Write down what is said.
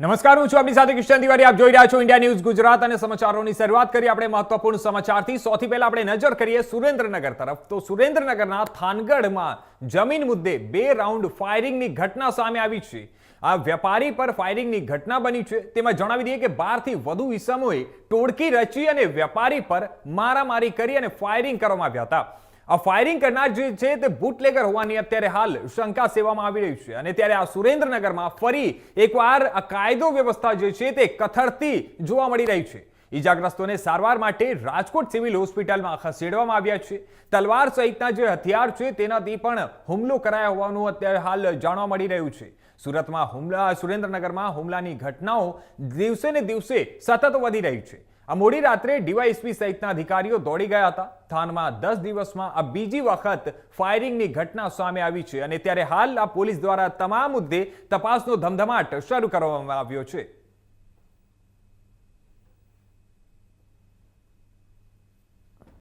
નમસ્કાર, હું છું આપની સાથે કિશન તિવારી. આપ જોઈ રહ્યા છો ઇન્ડિયા ન્યૂઝ ગુજરાત અને સમાચારોની શરૂઆત કરી આપણે મહત્વપૂર્ણ સમાચારથી. સૌથી પહેલા આપણે નજર કરીએ સુરેન્દ્રનગર તરફ. તો સુરેન્દ્રનગરના થાનગઢમાં જમીન મુદ્દે બે રાઉન્ડ ફાયરિંગની ઘટના સામે આવી છે. આ વેપારી પર ફાયરિંગની ઘટના બની છે. તેમાં જણાવી દઈએ કે બારથી વધુ ઇસમોએ ટોળકી રચી અને વેપારી પર મારામારી કરી અને ફાયરિંગ કરવામાં આવ્યા હતા. આ ફાયરિંગ કરનાર જે છે તે બુટલેગર હોવાની અત્યારે હાલ શંકા સેવામાં આવી રહી છે. અને ત્યારે આ સુરેન્દ્રનગરમાં ફરી એકવાર આ કાયદો વ્યવસ્થા જે છે તે કથળતી જોવા મળી રહી છે. ઈજાગ્રસ્તોને સારવાર માટે રાજકોટ સિવિલ હોસ્પિટલમાં ખસેડવામાં આવ્યા છે. તલવાર સહિતના જે હથિયાર છે તેનાથી પણ હુમલો કરાયા હોવાનું અત્યારે હાલ જાણવા મળી રહ્યું છે. સુરતમાં હુમલા સુરેન્દ્રનગરમાં હુમલાની ઘટનાઓ દિવસે ને દિવસે સતત વધી રહી છે. આ મોડી રાત્રે ડીવાયએસપી સહિતના અધિકારીઓ દોડી ગયા હતા. થાનમાં દસ દિવસમાં આ બીજી વખત ફાયરિંગની ઘટના સામે આવી છે અને ત્યારે હાલ આ પોલીસ દ્વારા તમામ મુદ્દે તપાસનો ધમધમાટ શરૂ કરવામાં આવ્યો છે.